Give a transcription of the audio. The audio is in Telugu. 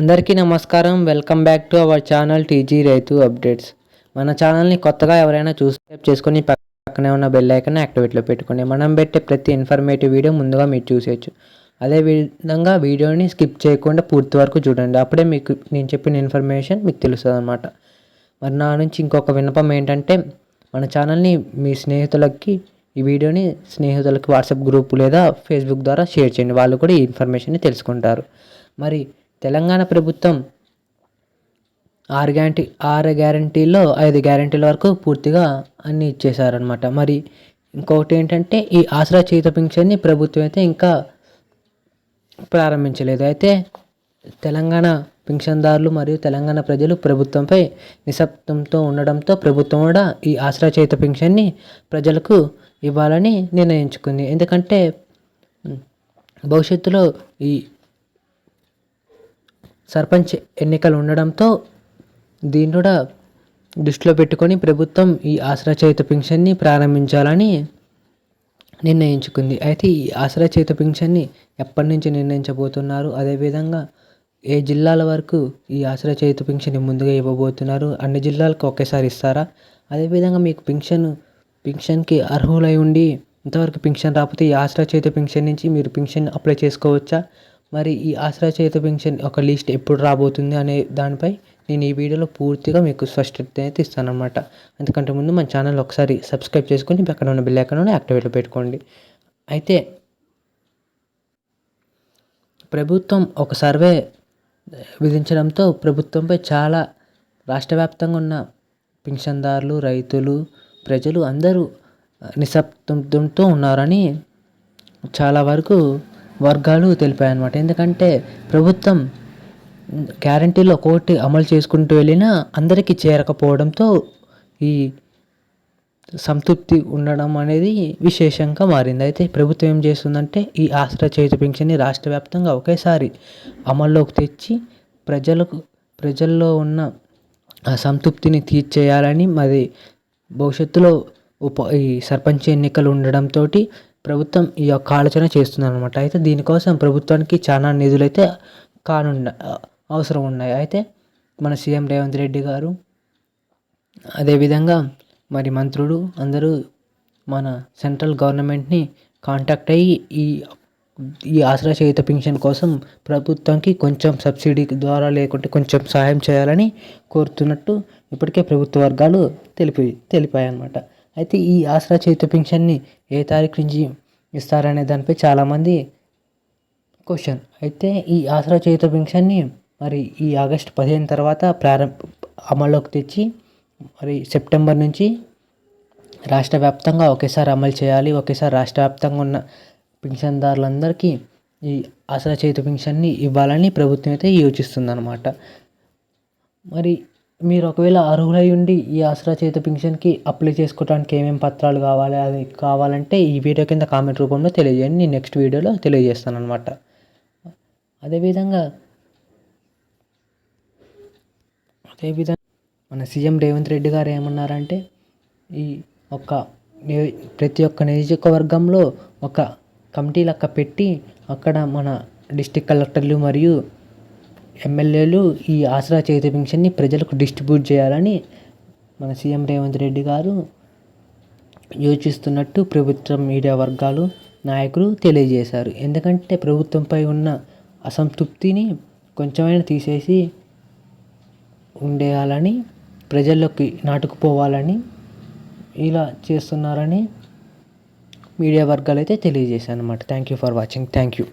అందరికీ నమస్కారం. Welcome back to our channel TG రైతు అప్డేట్స్. మన ఛానల్ని కొత్తగా ఎవరైనా సబ్స్క్రైబ్ చేసుకొని పక్కనే ఉన్న బెల్ ఐకన్ యాక్టివేట్లో పెట్టుకోండి. మనం పెట్టే ప్రతి ఇన్ఫర్మేటివ్ వీడియో ముందుగా మీరు చూసేయచ్చు. అదే విధంగా వీడియోని స్కిప్ చేయకుండా పూర్తి వరకు చూడండి. అప్పుడే మీకు నేను చెప్పిన ఇన్ఫర్మేషన్ మీకు తెలుస్తుంది అనమాట మరి నా నుంచి ఇంకొక విన్నపం ఏంటంటే మన ఛానల్ని మీ స్నేహితులకి ఈ వీడియోని స్నేహితులకి వాట్సాప్ గ్రూప్ లేదా ఫేస్బుక్ ద్వారా షేర్ చేయండి. వాళ్ళు కూడా ఈ ఇన్ఫర్మేషన్ని తెలుసుకుంటారు. మరి తెలంగాణ ప్రభుత్వం ఆరు గ్యారంటీ ఆరు గ్యారంటీల్లో ఐదు గ్యారంటీల వరకు పూర్తిగా అన్ని ఇచ్చేశారనమాట మరి ఇంకొకటి ఏంటంటే ఈ ఆసరా చేత పింఛన్ని ప్రభుత్వం అయితే ఇంకా ప్రారంభించలేదు. అయితే తెలంగాణ పింఛన్దారులు మరియు తెలంగాణ ప్రజలు ప్రభుత్వంపై నిశ్శబ్దంతో ఉండడంతో ప్రభుత్వం కూడా ఈ ఆసరా చేత పింఛన్ని ప్రజలకు ఇవ్వాలని నిర్ణయించుకుంది. ఎందుకంటే భవిష్యత్తులో ఈ సర్పంచ్ ఎన్నికలు ఉండడంతో దీన్ని కూడా దృష్టిలో పెట్టుకొని ప్రభుత్వం ఈ ఆసరా చేత పింఛన్ని ప్రారంభించాలని నిర్ణయించుకుంది. అయితే ఈ ఆసరా చేత పింఛన్ని ఎప్పటి నుంచి నిర్ణయించబోతున్నారు? అదేవిధంగా ఏ జిల్లాల వరకు ఈ ఆసరా చేత ముందుగా ఇవ్వబోతున్నారు? అన్ని జిల్లాలకు ఒకేసారి ఇస్తారా? అదేవిధంగా మీకు పింఛన్ పింఛన్కి అర్హులై ఉండి ఇంతవరకు పింఛన్ రాకపోతే ఈ ఆసరా చేత పింఛన్ నుంచి మీరు పింఛన్ అప్లై చేసుకోవచ్చా? మరి ఈ ఆసరా చేత పెన్షన్ ఒక లిస్ట్ ఎప్పుడు రాబోతుంది అనే దానిపై నేను ఈ వీడియోలో పూర్తిగా మీకు స్పష్టత అయితే ఇస్తానమాట ఎందుకంటే ముందు మన ఛానల్ ఒకసారి సబ్స్క్రైబ్ చేసుకొని పక్కన ఉన్న బిల్ ఐకాన్ యాక్టివేట్లో పెట్టుకోండి. అయితే ప్రభుత్వం ఒక సర్వే విధించడంతో ప్రభుత్వంపై చాలా రాష్ట్ర వ్యాప్తంగా ఉన్న పింఛన్దారులు రైతులు ప్రజలు అందరూ నిశ్శబ్దంతో ఉన్నారని చాలా వరకు వర్గాలు తెలిపాయి అన్నమాట ఎందుకంటే ప్రభుత్వం గ్యారంటీలో ఒక్కోటి అమలు చేసుకుంటూ వెళ్ళినా అందరికీ చేరకపోవడంతో ఈ సంతృప్తి ఉండడం అనేది విశేషంగా మారింది. అయితే ప్రభుత్వం ఏం చేస్తుందంటే ఈ ఆసరా చేతి పింఛన్ని రాష్ట్ర వ్యాప్తంగా ఒకేసారి అమల్లోకి తెచ్చి ప్రజలకు ప్రజల్లో ఉన్న ఆ సంతృప్తిని తీర్చేయాలని మరి భవిష్యత్తులో ఉప ఈ సర్పంచ్ ఎన్నికలు ఉండడంతో ప్రభుత్వం ఈ యొక్క ఆలోచన చేస్తుంది అనమాట అయితే దీనికోసం ప్రభుత్వానికి చాలా నిధులైతే కానుండ అవసరం ఉన్నాయి. అయితే మన సీఎం రేవంత్ రెడ్డి గారు అదేవిధంగా మరి మంత్రులు అందరూ మన సెంట్రల్ గవర్నమెంట్ని కాంటాక్ట్ అయ్యి ఈ ఈ ఆసరా చేయుత పింఛన్ కోసం ప్రభుత్వానికి కొంచెం సబ్సిడీ ద్వారా లేకుంటే కొంచెం సహాయం చేయాలని కోరుతున్నట్టు ఇప్పటికే ప్రభుత్వ వర్గాలు తెలిపి తెలిపాయన్నమాట. అయితే ఈ ఆసరా చేతి పింఛన్ని ఏ తారీఖు నుంచి ఇస్తారనే దానిపై చాలామంది క్వశ్చన్. అయితే ఈ ఆసరా చేయుత పింఛన్ని మరి ఈ ఆగస్ట్ పదిహేను తర్వాత ప్రారంభ అమల్లోకి తెచ్చి మరి సెప్టెంబర్ నుంచి రాష్ట్ర వ్యాప్తంగా ఒకేసారి అమలు చేయాలి. ఒకేసారి రాష్ట్ర వ్యాప్తంగా ఉన్న పింఛన్దారులందరికీ ఈ ఆసరా చేతి పింఛన్ని ఇవ్వాలని ప్రభుత్వం అయితే యోచిస్తుందన్నమాట. మరి మీరు ఒకవేళ అర్హులై ఉండి ఈ ఆసరా చేత పింఛన్కి అప్లై చేసుకోవడానికి ఏమేమి పత్రాలు కావాలి అది కావాలంటే ఈ వీడియో కింద కామెంట్ రూపంలో తెలియజేయండి. నేను నెక్స్ట్ వీడియోలో తెలియజేస్తాను అనమాట అదేవిధంగా అదేవిధంగా మన సీఎం రేవంత్ రెడ్డి గారు ఏమన్నారంటే ఈ ఒక్క ప్రతి ఒక్క నియోజకవర్గంలో ఒక కమిటీ లెక్క పెట్టి అక్కడ మన డిస్టిక్ కలెక్టర్లు మరియు ఎమ్మెల్యేలు ఈ ఆసరా చేతి పింఛన్ని ప్రజలకు డిస్ట్రిబ్యూట్ చేయాలని మన సీఎం రేవంత్ రెడ్డి గారు యోచిస్తున్నట్టు ప్రభుత్వం మీడియా వర్గాలు నాయకులు తెలియజేశారు. ఎందుకంటే ప్రభుత్వంపై ఉన్న అసంతృప్తిని కొంచెమైనా తీసేసి ఉండేయాలని ప్రజల్లోకి నాటుకుపోవాలని ఇలా చేస్తున్నారని మీడియా వర్గాలు అయితే తెలియజేశాను అన్నమాట thank you for watching thank you